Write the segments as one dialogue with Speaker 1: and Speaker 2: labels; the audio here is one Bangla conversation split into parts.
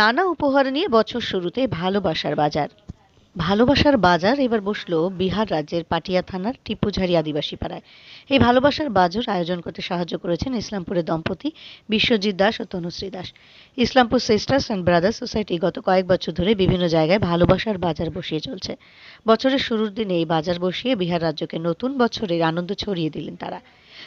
Speaker 1: নানা উপহার নিয়ে বছর শুরুতে ভালোবাসার বাজার। ভালোবাসার বাজার এবার বসল বিহার রাজ্যের পাটিয়া থানার টিপুঝাড়ি আদিবাসী পাড়ায়। এই ভালোবাসার বাজার আয়োজন করতে সাহায্য করেছেন ইসলামপুরের দম্পতি বিশ্বজিৎ দাস ও Tanushree Das. Islampur sisters and brothers society গত কয়েক বছর ধরে বিভিন্ন জায়গায় ভালোবাসার বাজার বসিয়ে চলছে। বছরের শুরুর দিনে এই বাজার বসিয়ে বিহার রাজ্যকে নতুন বছরের আনন্দ ছড়িয়ে দিলেন তারা।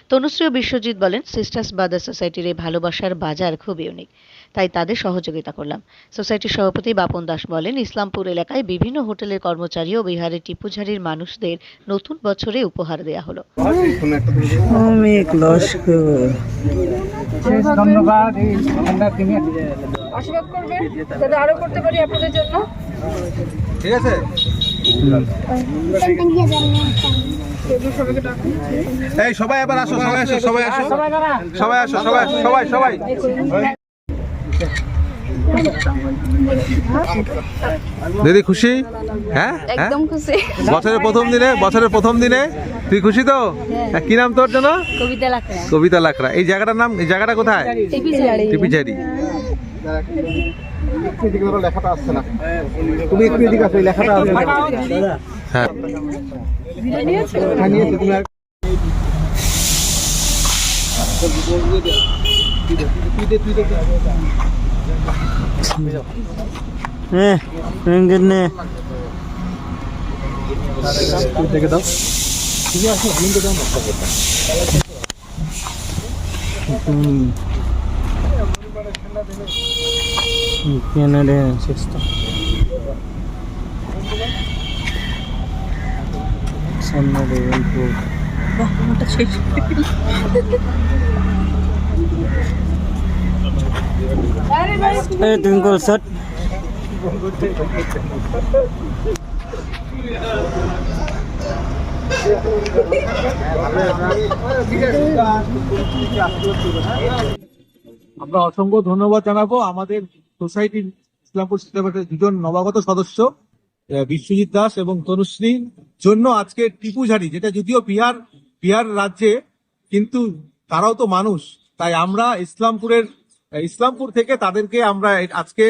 Speaker 1: তনুশ্রী ও বিশ্বজিৎ বলেন সিস্টার্স ব্রাদার্স সোসাইটির এই ভালোবাসার বাজার খুব ইউনিক তাই তাদের সহযোগিতা করলাম। সোসাইটির সভাপতি বাপন দাস বলেন ইসলামপুর এলাকায় বিভিন্ন হোটেলের কর্মচারী ও বিহারের টিপুঝাড়ির মানুষদের নতুন বছরে উপহার দেওয়া হলো।
Speaker 2: ধন্যবাদ।
Speaker 3: আশীর্বাদ করবেন। আরও করতে পারি আপনাদের জন্য।
Speaker 4: ঠিক আছে। এই সবাই এবার আসো সবাই আসো সবাই আসো। সবাই আসো সবাই সবাই সবাই। দিদি খুশি? হ্যাঁ? হ্যাঁ?
Speaker 3: একদম খুশি।
Speaker 4: বছরের প্রথম দিনে বছরের প্রথম দিনে। তুই খুশি তো? হ্যাঁ, কি নাম তোর জন্য
Speaker 3: কবিতা লাগবে
Speaker 4: কবিতা লাকড়া। এই জায়গাটার নাম এই জায়গাটা কোথায়? টিপিচারি
Speaker 2: লেখাটা আসছে না। তুমি একটু এদিকে আসো লেখাটা আসছে না।
Speaker 4: হ্যাঁ।
Speaker 2: হ্যাঁ, নিয়েছি। তুমি আর
Speaker 5: হ্যাঁ নে
Speaker 2: দেখে দাও
Speaker 5: কেন রে চেষ্টা সামনে রে অল্প এই টুইঙ্কল শট
Speaker 4: আমরা অসংখ্য ধন্যবাদ জানাব আমাদের সোসাইটির ইসলামপুর সিস্টেমের দুজন নবাগত সদস্য বিশ্বজিৎ দাস এবং তনুশ্রীর জন্য আজকে টিপুঝাড়ি যেটা যদিও বিহার বিহার রাজ্যে, কিন্তু তারাও তো মানুষ। তাই আমরা ইসলামপুরের ইসলামপুর থেকে তাদেরকে আমরা আজকে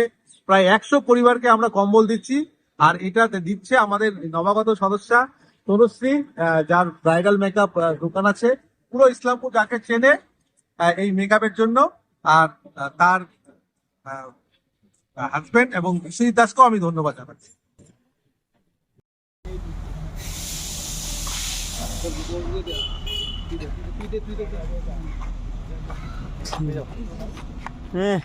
Speaker 4: প্রায় একশো পরিবারকে আমরা কম্বল দিচ্ছি, আর এটা দিচ্ছে আমাদের নবাগত সদস্যা তনুশ্রী যার ব্রাইডাল মেকআপ দোকান আছে। পুরো ইসলামপুর যাকে চেনে এই মেকআপের জন্য, আর, তার হাজবেন্ড এবং বিশ্বজিৎ দাসকেও আমি ধন্যবাদ জানাচ্ছি।
Speaker 5: হ্যাঁ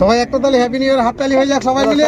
Speaker 2: সবাই একটা তালি হ্যাপি নিউ ইয়ার হাত তালি হয়ে যাক সবাই মিলে।